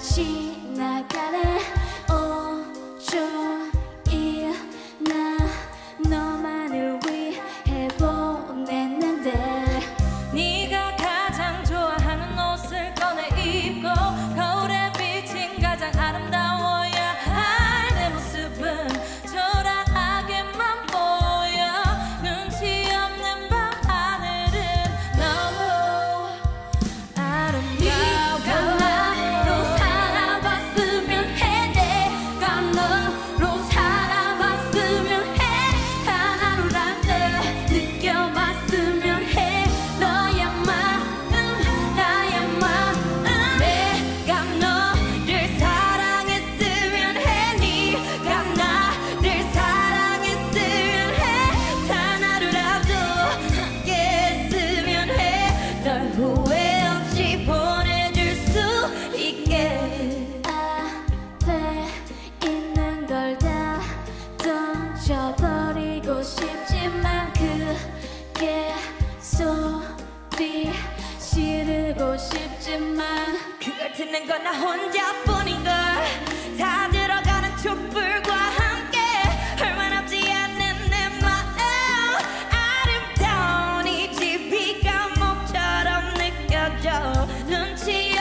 しながら 난 그게 소비 지르고 싶지만 그걸 듣는 건 나 혼자뿐인 걸다 들어가는 촛불과 함께 얼마남지 않는 내 마음. 아름다운 이 집이가 목처럼 느껴져. 눈치